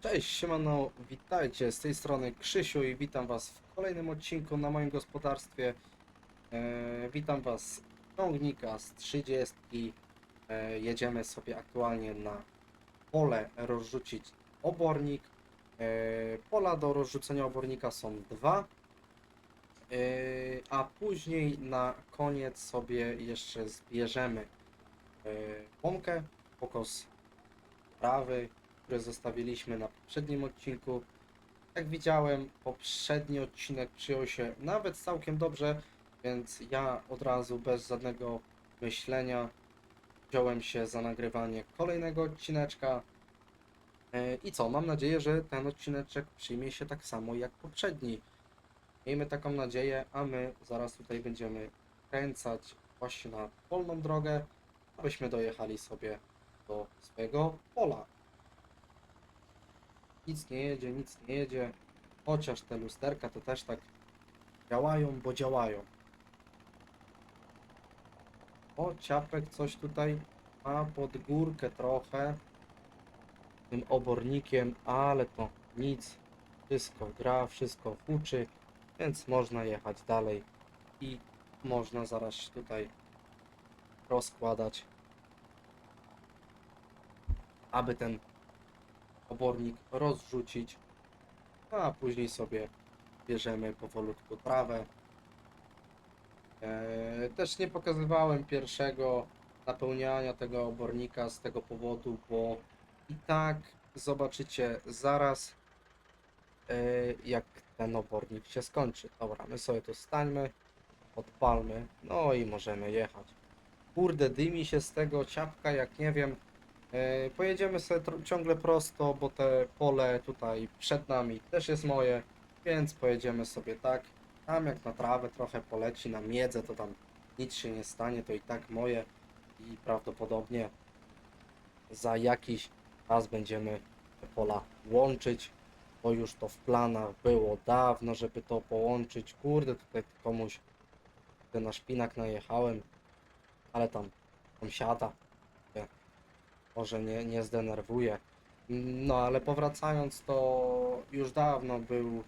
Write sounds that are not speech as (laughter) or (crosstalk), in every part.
Cześć, siemano, witajcie, z tej strony Krzysiu i witam was w kolejnym odcinku na moim gospodarstwie. E, witam was z ciągnika z 30. E, jedziemy sobie aktualnie na pole rozrzucić obornik. E, pola do rozrzucenia obornika są dwa. E, a później na koniec sobie jeszcze zbierzemy e, łąkę, pokos prawy, które zostawiliśmy na poprzednim odcinku. Jak widziałem, poprzedni odcinek przyjął się nawet całkiem dobrze, więc ja od razu bez żadnego myślenia wziąłem się za nagrywanie kolejnego odcineczka. E, I co, mam nadzieję, że ten odcineczek przyjmie się tak samo jak poprzedni. Miejmy taką nadzieję, a my zaraz tutaj będziemy kręcać właśnie na polną drogę, abyśmy dojechali sobie do swojego pola. Nic nie jedzie, nic nie jedzie. Chociaż te lusterka to też tak działają, bo działają. O, ciapek coś tutaj ma pod górkę trochę. Tym obornikiem, ale to nic. Wszystko gra, wszystko huczy, więc można jechać dalej i można zaraz tutaj rozkładać, aby ten obornik rozrzucić, a później sobie bierzemy powolutku trawę. Eee, też nie pokazywałem pierwszego napełniania tego obornika z tego powodu, bo i tak zobaczycie zaraz, eee, jak ten obornik się skończy. Dobra, my sobie tu stańmy, odpalmy, no i możemy jechać. Kurde, dymi się z tego ciapka, jak nie wiem, E, Pojedziemy sobie ciągle prosto, bo te pole tutaj przed nami też jest moje, więc pojedziemy sobie tak. Tam jak na trawę trochę poleci, na miedzę, to tam nic się nie stanie, to i tak moje i prawdopodobnie za jakiś czas będziemy te pola łączyć, bo już to w planach było dawno, żeby to połączyć. Kurde, tutaj komuś na szpinak najechałem, ale tam sąsiada może nie, nie zdenerwuje. No ale powracając, to już dawno był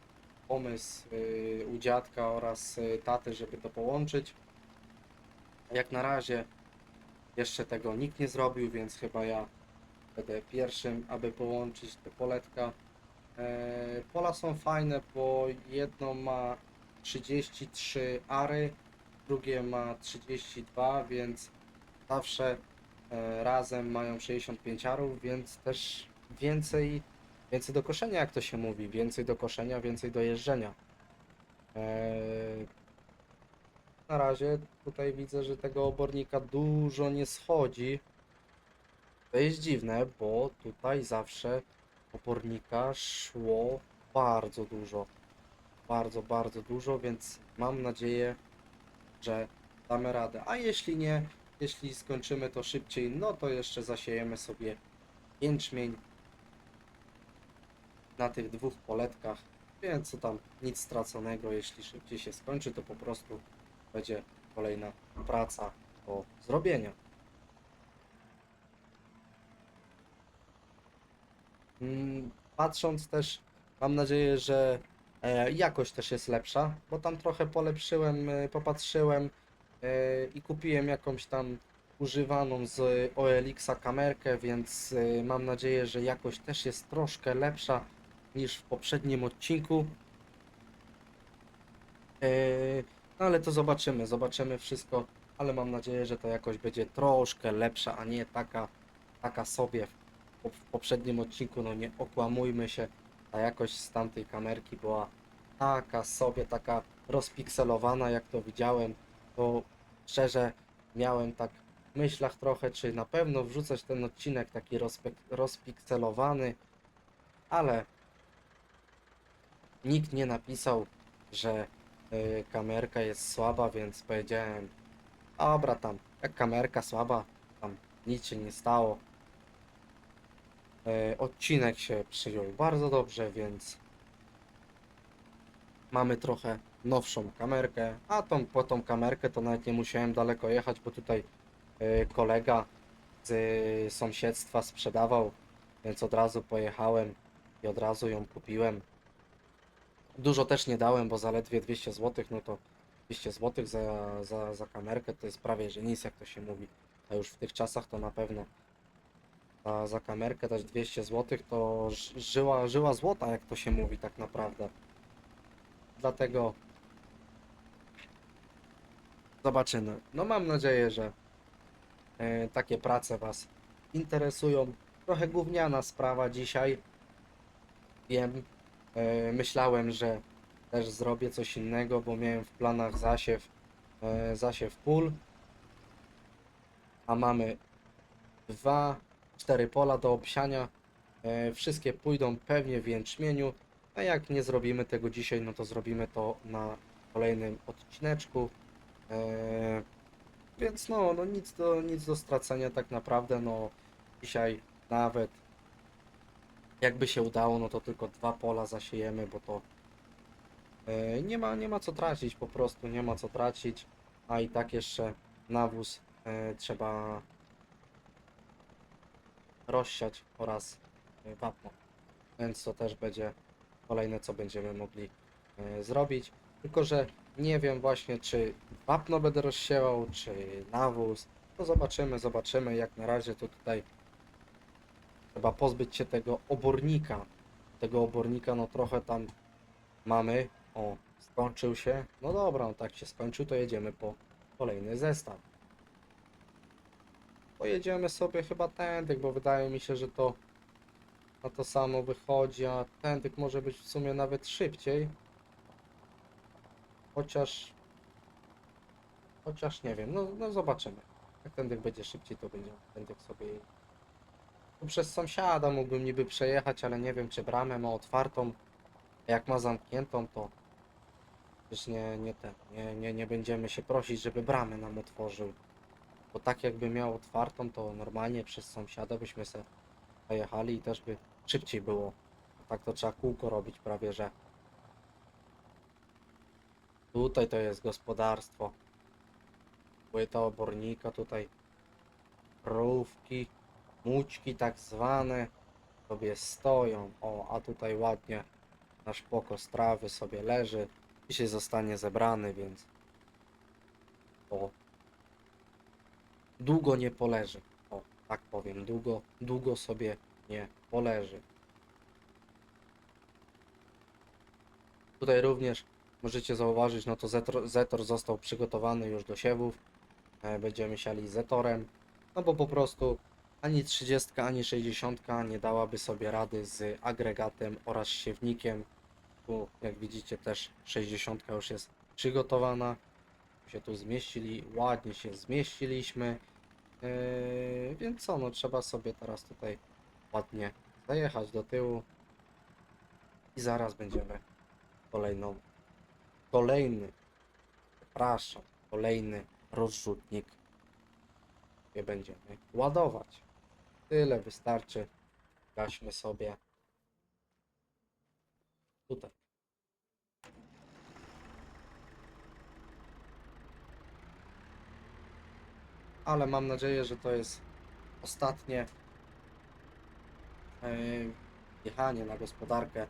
pomysł y, u dziadka oraz y, taty, żeby to połączyć. Jak na razie jeszcze tego nikt nie zrobił, więc chyba ja będę pierwszym, aby połączyć te poletka. E, pola są fajne, bo jedno ma 33 ary, drugie ma 32, więc zawsze razem mają 65 arów, więc też więcej, więcej do koszenia, jak to się mówi. Więcej do koszenia, więcej do jeżdżenia. E, na razie tutaj widzę, że tego obornika dużo nie schodzi. To jest dziwne, bo tutaj zawsze obornika szło bardzo dużo. Bardzo, bardzo dużo, więc mam nadzieję, że damy radę. A jeśli nie, jeśli skończymy to szybciej, no to jeszcze zasiejemy sobie jęczmień na tych dwóch poletkach, więc tam, nic straconego, jeśli szybciej się skończy, to po prostu będzie kolejna praca do zrobienia. Mm, Patrząc też, mam nadzieję, że e, jakość też jest lepsza, bo tam trochę polepszyłem, e, popatrzyłem i kupiłem jakąś tam używaną z OLX-a kamerkę, więc e, mam nadzieję, że jakość też jest troszkę lepsza niż w poprzednim odcinku. E, No ale to zobaczymy, zobaczymy wszystko, ale mam nadzieję, że ta jakość będzie troszkę lepsza, a nie taka, taka sobie w poprzednim odcinku, no nie okłamujmy się, ta jakość z tamtej kamerki była taka sobie, taka rozpikselowana, jak to widziałem, to szczerze miałem tak w myślach trochę, czy na pewno wrzucać ten odcinek taki rozpek- rozpikselowany, ale nikt nie napisał, że y, kamerka jest słaba, więc powiedziałem, dobra tam, jak kamerka słaba, tam nic się nie stało. E, odcinek się przyjął bardzo dobrze, więc mamy trochę nowszą kamerkę, a tą, po tą kamerkę to nawet nie musiałem daleko jechać, bo tutaj e, kolega z sąsiedztwa sprzedawał, więc od razu pojechałem i od razu ją kupiłem. Dużo też nie dałem, bo zaledwie 200 zł, no to 200 zł za, za, za kamerkę to jest prawie że nic, jak to się mówi. A już w tych czasach to na pewno za, za kamerkę dać 200 zł to żyła, żyła złota, jak to się mówi tak naprawdę. Dlatego zobaczymy. No mam nadzieję, że e, takie prace Was interesują. Trochę gówniana sprawa dzisiaj. Wiem, e, myślałem, że też zrobię coś innego, bo miałem w planach zasiew, e, zasiew pól. A mamy dwa, cztery pola do obsiania. E, wszystkie pójdą pewnie w jęczmieniu. A jak nie zrobimy tego dzisiaj, no to zrobimy to na kolejnym odcineczku. E, więc no, no nic do, nic do stracenia tak naprawdę. No dzisiaj nawet jakby się udało, no to tylko dwa pola zasiejemy, bo to e, nie ma, nie ma co tracić, po prostu nie ma co tracić. A i tak jeszcze nawóz e, trzeba rozsiać oraz wapno. Więc to też będzie kolejne, co będziemy mogli zrobić. Tylko, że nie wiem właśnie, czy wapno będę rozsiewał, czy nawóz. To zobaczymy, zobaczymy. Jak na razie to tutaj trzeba pozbyć się tego obornika. Tego obornika, no trochę tam mamy. O, skończył się. No dobra, no tak się skończył, to jedziemy po kolejny zestaw. Pojedziemy sobie chyba tędyk, bo wydaje mi się, że to na to samo wychodzi, a tędyk może być w sumie nawet szybciej. Chociaż... Chociaż nie wiem, no, no zobaczymy. Jak tędyk będzie szybciej, to będzie tędyk sobie... Tu przez sąsiada mógłbym niby przejechać, ale nie wiem, czy bramę ma otwartą. A jak ma zamkniętą, to... Przecież nie, nie ten, nie, nie, nie będziemy się prosić, żeby bramę nam otworzył. Bo tak jakby miał otwartą, to normalnie przez sąsiada byśmy se pojechali i też by szybciej było. Tak to trzeba kółko robić prawie, że. Tutaj to jest gospodarstwo. Płyta obornika, tutaj rówki, mućki tak zwane sobie stoją. O, a tutaj ładnie nasz pokos trawy sobie leży. Dzisiaj zostanie zebrany, więc o, długo nie poleży. O, tak powiem, długo, długo sobie nie poleży. Tutaj również możecie zauważyć, no to zetor, zetor został przygotowany już do siewów. E, Będziemy siali zetorem, no bo po prostu ani 30, ani 60 nie dałaby sobie rady z agregatem oraz siewnikiem. Tu, jak widzicie, też 60 już jest przygotowana. Się tu zmieścili, ładnie się zmieściliśmy. Yy, więc co, no trzeba sobie teraz tutaj ładnie zajechać do tyłu i zaraz będziemy kolejną, kolejny, przepraszam, kolejny rozrzutnik nie będziemy ładować. Tyle wystarczy. Gaśmy sobie tutaj. ale mam nadzieję, że to jest ostatnie e, jechanie na gospodarkę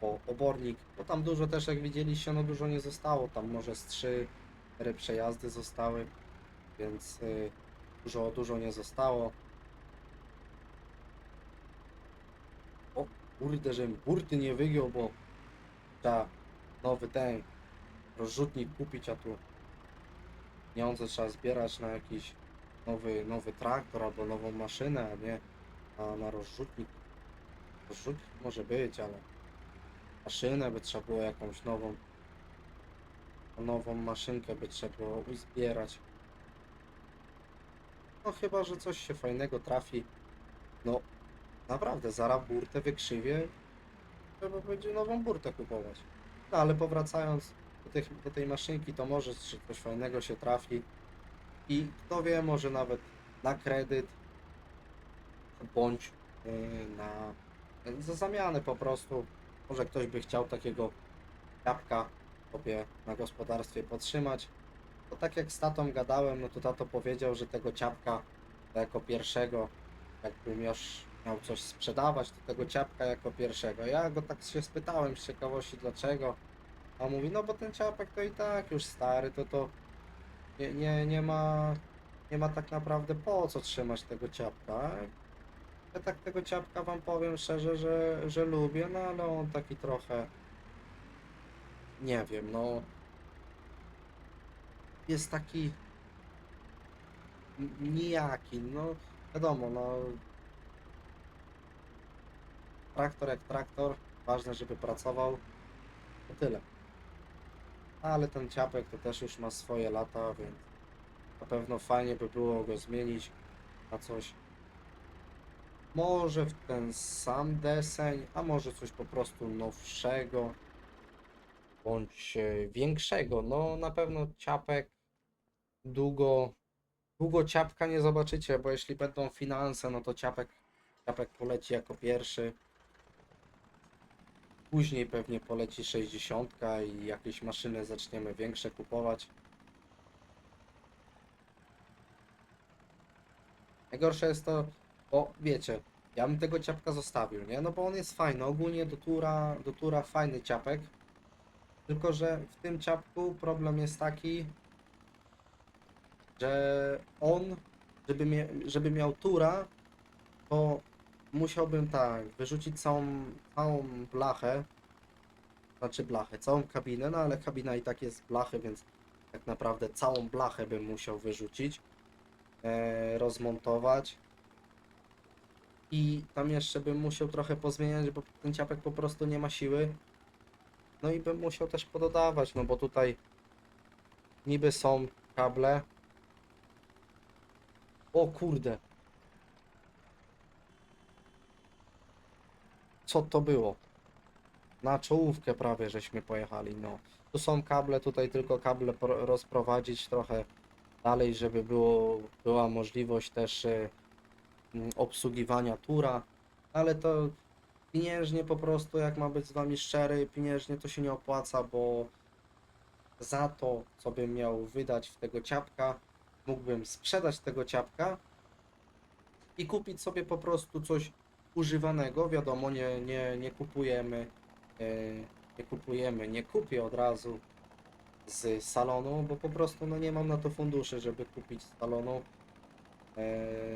po obornik, bo tam dużo też jak widzieliście, no dużo nie zostało, tam może z 3 4 przejazdy zostały, więc y, dużo, dużo nie zostało. O kurde, żebym burty nie wygiął, bo trzeba nowy ten rozrzutnik kupić, a tu pieniądze trzeba zbierać na jakiś nowy, nowy traktor albo nową maszynę, a nie na, na rozrzutnik. Rozrzutnik może być, ale maszynę by trzeba było jakąś nową, nową maszynkę by trzeba było uzbierać. No chyba, że coś się fajnego trafi. No naprawdę, zaraz burtę wykrzywię, trzeba będzie nową burtę kupować. No ale powracając do, tych, do tej maszynki, to może coś fajnego się trafi. I kto wie, może nawet na kredyt, bądź yy, na za zamianę po prostu. Może ktoś by chciał takiego jabłka sobie na gospodarstwie podtrzymać. To tak jak z tatą gadałem, no to tato powiedział, że tego ciapka jako pierwszego, jakbym już miał coś sprzedawać, to tego ciapka jako pierwszego. Ja go tak się spytałem z ciekawości dlaczego. A on mówi, no bo ten ciapek to i tak już stary, to to nie, nie, nie ma nie ma tak naprawdę po co trzymać tego ciapka. Ja tak tego ciapka wam powiem szczerze, że, że lubię, no ale on taki trochę nie wiem, no. Jest taki nijaki, no wiadomo, no. Traktor jak traktor, ważne żeby pracował, to tyle. Ale ten ciapek to też już ma swoje lata, więc na pewno fajnie by było go zmienić na coś może w ten sam deseń, a może coś po prostu nowszego bądź e, większego. No na pewno ciapek długo, długo ciapka nie zobaczycie, bo jeśli będą finanse, no to ciapek, ciapek poleci jako pierwszy. Później pewnie poleci 60 i jakieś maszyny zaczniemy większe kupować. Najgorsze jest to, bo wiecie, ja bym tego ciapka zostawił, nie? No bo on jest fajny, ogólnie do tura, do tura fajny ciapek. Tylko, że w tym ciapku problem jest taki, że on, żeby, mie żeby miał tura, to musiałbym tak, wyrzucić całą, całą blachę, znaczy blachę, całą kabinę, no ale kabina i tak jest blachy, więc tak naprawdę całą blachę bym musiał wyrzucić, e, rozmontować i tam jeszcze bym musiał trochę pozmieniać, bo ten ciapek po prostu nie ma siły. No i bym musiał też pododawać, no bo tutaj niby są kable. O kurde. Co to było? Na czołówkę prawie żeśmy pojechali, no. Tu są kable, tutaj tylko kable pro- rozprowadzić trochę dalej, żeby było, była możliwość też e, obsługiwania tura, ale to pieniężnie po prostu, jak ma być z wami szczery, pieniężnie to się nie opłaca, bo za to, co bym miał wydać w tego ciapka, mógłbym sprzedać tego ciapka i kupić sobie po prostu coś używanego. Wiadomo, nie, nie, nie kupujemy, e, nie kupujemy, nie kupię od razu z salonu, bo po prostu no, nie mam na to funduszy, żeby kupić z salonu. Eee,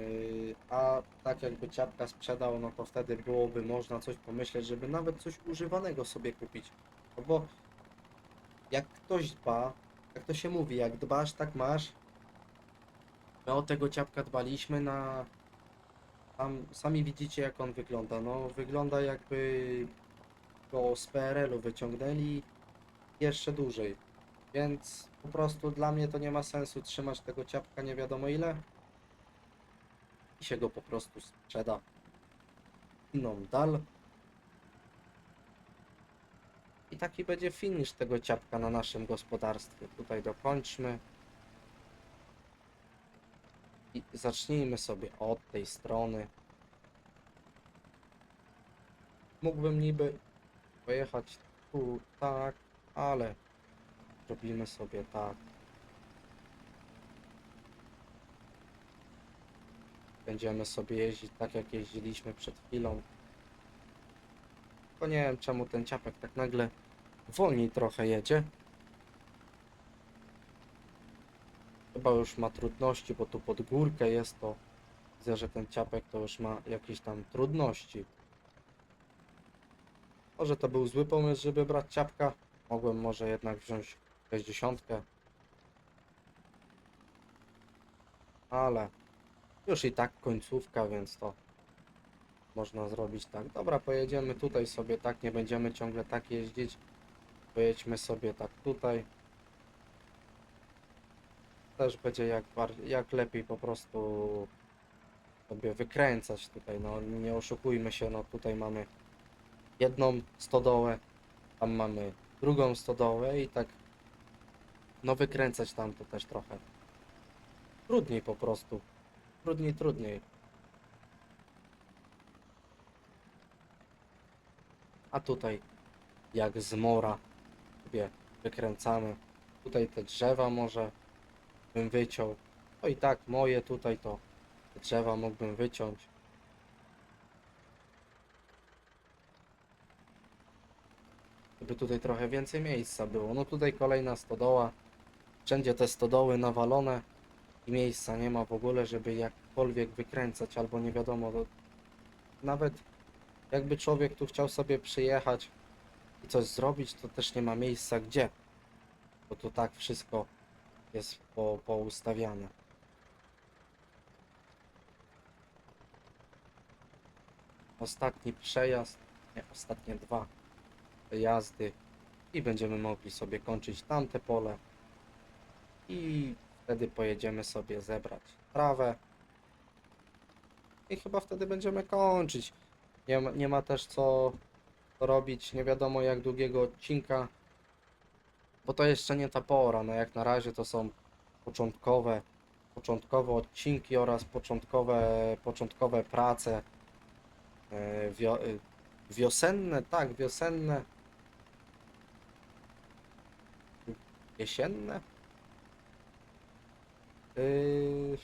a tak jakby ciapka sprzedał, no to wtedy byłoby można coś pomyśleć, żeby nawet coś używanego sobie kupić. No bo jak ktoś dba, jak to się mówi, jak dbasz, tak masz. My o tego ciapka dbaliśmy na... Tam sami widzicie jak on wygląda. No wygląda jakby go z PRL-u wyciągnęli jeszcze dłużej. Więc po prostu dla mnie to nie ma sensu trzymać tego ciapka nie wiadomo ile i się go po prostu sprzeda inną dal. I taki będzie finish tego ciapka na naszym gospodarstwie. Tutaj dokończmy. I zacznijmy sobie od tej strony. Mógłbym niby pojechać tu tak, ale robimy sobie tak. Będziemy sobie jeździć tak jak jeździliśmy przed chwilą. Tylko nie wiem czemu ten ciapek tak nagle wolniej trochę jedzie. Chyba już ma trudności, bo tu pod górkę jest to. Widzę, że ten ciapek to już ma jakieś tam trudności. Może to był zły pomysł, żeby brać ciapka. Mogłem może jednak wziąć 60. Ale już i tak końcówka, więc to można zrobić tak. Dobra, pojedziemy tutaj sobie tak, nie będziemy ciągle tak jeździć. Pojedźmy sobie tak tutaj. Też będzie jak, jak lepiej po prostu sobie wykręcać tutaj, no nie oszukujmy się, no tutaj mamy jedną stodołę, tam mamy drugą stodołę i tak no wykręcać tam to też trochę trudniej po prostu trudniej, trudniej. A tutaj, jak zmora, sobie wykręcamy. Tutaj te drzewa może bym wyciął. No i tak, moje tutaj to drzewa mógłbym wyciąć. Żeby tutaj trochę więcej miejsca było. No tutaj kolejna stodoła. Wszędzie te stodoły nawalone miejsca nie ma w ogóle, żeby jakkolwiek wykręcać, albo nie wiadomo, nawet jakby człowiek tu chciał sobie przyjechać i coś zrobić, to też nie ma miejsca gdzie, bo tu tak wszystko jest po, poustawiane. Ostatni przejazd, nie, ostatnie dwa jazdy i będziemy mogli sobie kończyć tamte pole i wtedy pojedziemy sobie zebrać trawę i chyba wtedy będziemy kończyć. Nie ma, nie ma też co robić nie wiadomo jak długiego odcinka, bo to jeszcze nie ta pora, no jak na razie to są początkowe, początkowe odcinki oraz początkowe, początkowe prace e, wio, e, wiosenne, tak, wiosenne, jesienne. Yy...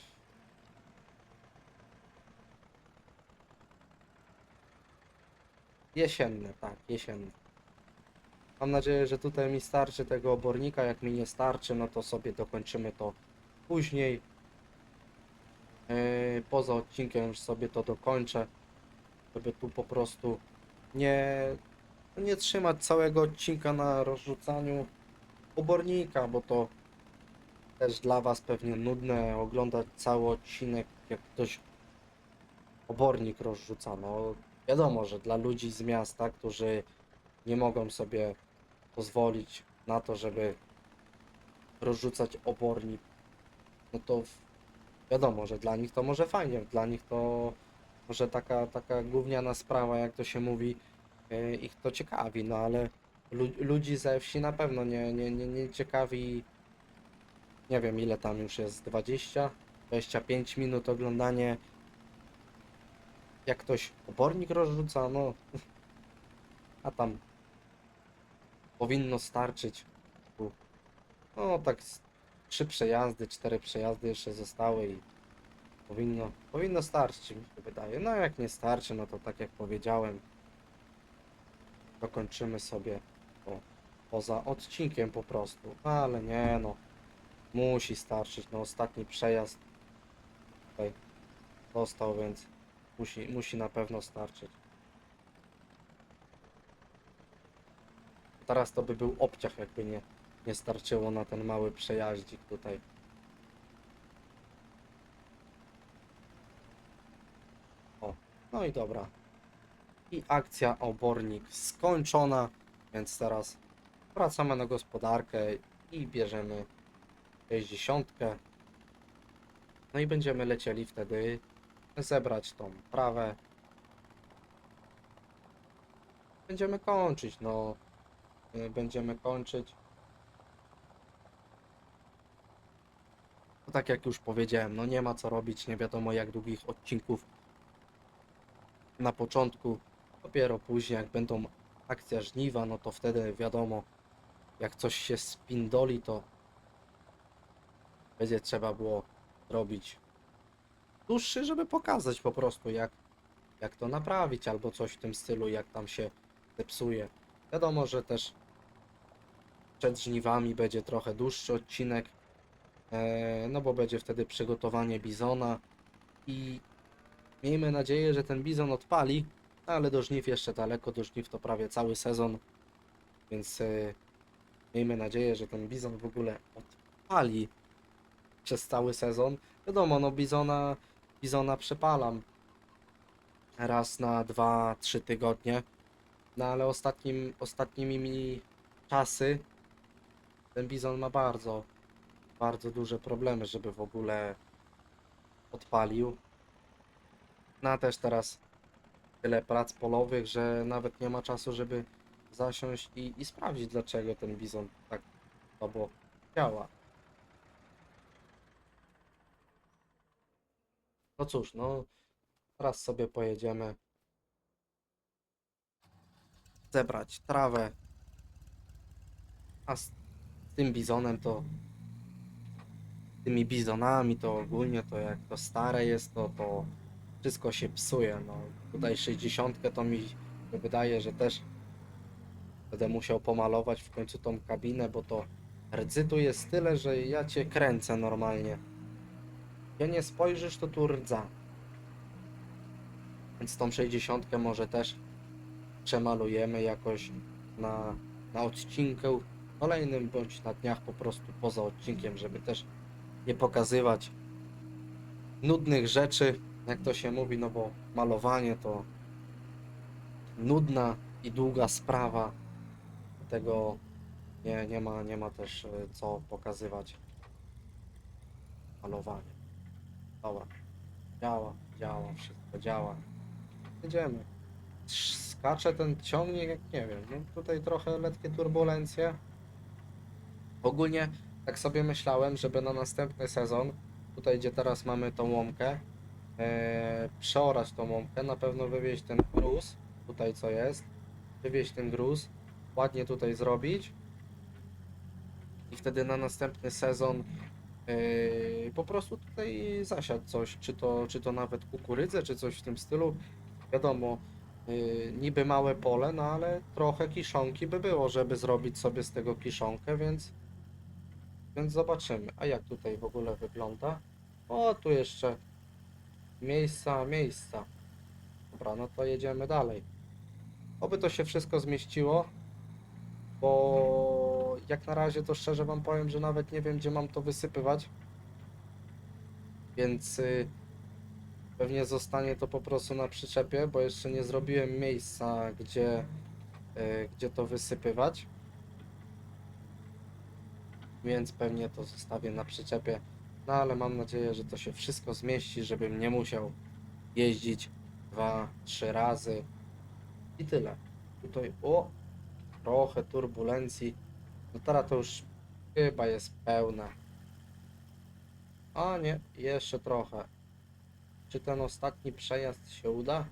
Jesienne, tak, jesienne. Mam nadzieję, że tutaj mi starczy tego obornika. Jak mi nie starczy, no to sobie dokończymy to później. Yy, poza odcinkiem już sobie to dokończę, żeby tu po prostu nie, nie trzymać całego odcinka na rozrzucaniu obornika, bo to też dla Was pewnie nudne oglądać cały odcinek, jak ktoś obornik rozrzuca. No wiadomo, że dla ludzi z miasta, którzy nie mogą sobie pozwolić na to, żeby rozrzucać obornik, no to wiadomo, że dla nich to może fajnie, dla nich to może taka, taka gówniana sprawa, jak to się mówi, yy, ich to ciekawi, no ale lu- ludzi ze wsi na pewno nie, nie, nie, nie ciekawi, nie wiem ile tam już jest, 20, 25 minut oglądanie, jak ktoś obornik rozrzuca, no, (laughs) a tam powinno starczyć, no tak trzy przejazdy, cztery przejazdy jeszcze zostały i powinno, powinno starczyć mi się wydaje, no jak nie starczy, no to tak jak powiedziałem, dokończymy sobie o, poza odcinkiem po prostu. No, ale nie no. Musi starczyć. No ostatni przejazd tutaj został, więc musi, musi na pewno starczyć. Teraz to by był obciach, jakby nie, nie starczyło na ten mały przejaździk tutaj. O, no i dobra. I akcja obornik skończona, więc teraz wracamy na gospodarkę i bierzemy 60. No i będziemy lecieli wtedy zebrać tą trawę. Będziemy kończyć, no. Y, Będziemy kończyć. No tak jak już powiedziałem, no nie ma co robić, nie wiadomo jak długich odcinków na początku. Dopiero później, jak będą akcja żniwa, no to wtedy wiadomo, jak coś się spindoli, to będzie trzeba było robić dłuższy, żeby pokazać po prostu, jak, jak to naprawić, albo coś w tym stylu, jak tam się zepsuje. Wiadomo, że też przed żniwami będzie trochę dłuższy odcinek, e, no bo będzie wtedy przygotowanie bizona i miejmy nadzieję, że ten bizon odpali, ale do żniw jeszcze daleko, do żniw to prawie cały sezon, więc e, miejmy nadzieję, że ten bizon w ogóle odpali przez cały sezon. Wiadomo, no bizona, bizona przepalam raz na dwa, trzy tygodnie, no ale ostatnim, ostatnimi mi czasy ten bizon ma bardzo, bardzo duże problemy, żeby w ogóle odpalił. No a też teraz tyle prac polowych, że nawet nie ma czasu, żeby zasiąść i, i sprawdzić, dlaczego ten bizon tak słabo działa. No cóż, no teraz sobie pojedziemy zebrać trawę, a z tym bizonem to tymi bizonami to ogólnie to jak to stare jest, to to wszystko się psuje. No tutaj 60 to mi się wydaje, że też Będę musiał pomalować w końcu tą kabinę, bo to rdzy tu jest tyle, że ja cię kręcę normalnie. Ja nie spojrzysz, to tu rdza. Więc tą 60 może też przemalujemy jakoś na, na odcinku kolejnym, bądź na dniach po prostu poza odcinkiem, żeby też nie pokazywać nudnych rzeczy, jak to się mówi, no bo malowanie to nudna i długa sprawa. Dlatego nie, nie, ma, nie ma też e, co pokazywać malowanie. Dobra. Działa, działa, wszystko działa. Jedziemy. Trz- Skacze ten ciągnik, jak nie wiem. No tutaj trochę letkie turbulencje. Ogólnie tak sobie myślałem, żeby na następny sezon, tutaj gdzie teraz mamy tą łąkę, e, przeorać tą łąkę, na pewno wywieźć ten gruz, tutaj co jest, wywieźć ten gruz, ładnie tutaj zrobić i wtedy na następny sezon yy, po prostu tutaj zasiać coś, czy to, czy to nawet kukurydzę, czy coś w tym stylu. Wiadomo, yy, niby małe pole, no ale trochę kiszonki by było, żeby zrobić sobie z tego kiszonkę, więc, więc zobaczymy. A jak tutaj w ogóle wygląda? O, tu jeszcze miejsca, miejsca. Dobra, no to jedziemy dalej. Oby to się wszystko zmieściło, bo jak na razie to szczerze wam powiem, że nawet nie wiem gdzie mam to wysypywać. Więc y, pewnie zostanie to po prostu na przyczepie, bo jeszcze nie zrobiłem miejsca, gdzie, y, gdzie to wysypywać. Więc pewnie to zostawię na przyczepie. No ale mam nadzieję, że to się wszystko zmieści, żebym nie musiał jeździć dwa, trzy razy. I tyle. Tutaj, o, trochę turbulencji. No teraz to już chyba jest pełne. A nie, jeszcze trochę. Czy ten ostatni przejazd się uda?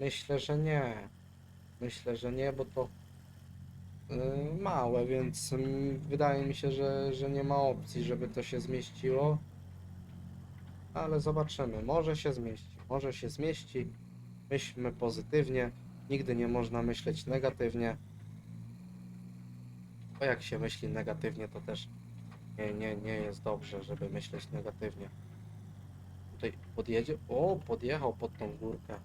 Myślę, że nie. Myślę, że nie, bo to yy, małe, więc mm, wydaje mi się, że, że nie ma opcji, żeby to się zmieściło. Ale zobaczymy. Może się zmieści. Może się zmieści. Myślmy pozytywnie. Nigdy nie można myśleć negatywnie. Bo jak się myśli negatywnie, to też nie, nie, nie jest dobrze, żeby myśleć negatywnie. Tutaj podjedzie. O, podjechał pod tą górkę.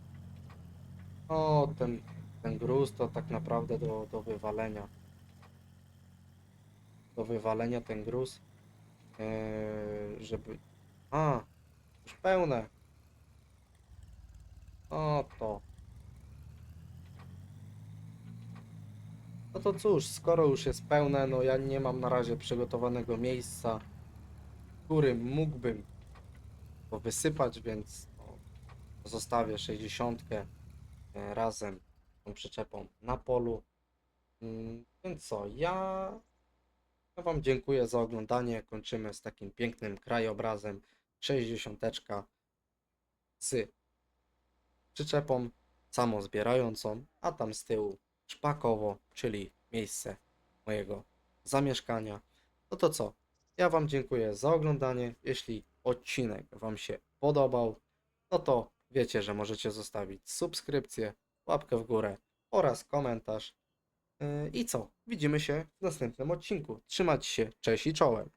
O, ten, ten gruz to tak naprawdę do, do wywalenia. Do wywalenia ten gruz. Eee, żeby. A, już pełne. O to. No to cóż, skoro już jest pełne, no ja nie mam na razie przygotowanego miejsca, w którym mógłbym to wysypać, więc zostawię 60 e, razem z tą przyczepą na polu. Mm, Więc co, ja, ja Wam dziękuję za oglądanie. Kończymy z takim pięknym krajobrazem 60 z przyczepą samozbierającą, a tam z tyłu szpakowo, czyli miejsce mojego zamieszkania. No to co? Ja Wam dziękuję za oglądanie. Jeśli odcinek Wam się podobał, no to wiecie, że możecie zostawić subskrypcję, łapkę w górę oraz komentarz. Yy, I co? Widzimy się w następnym odcinku. Trzymać się, cześć i czołem.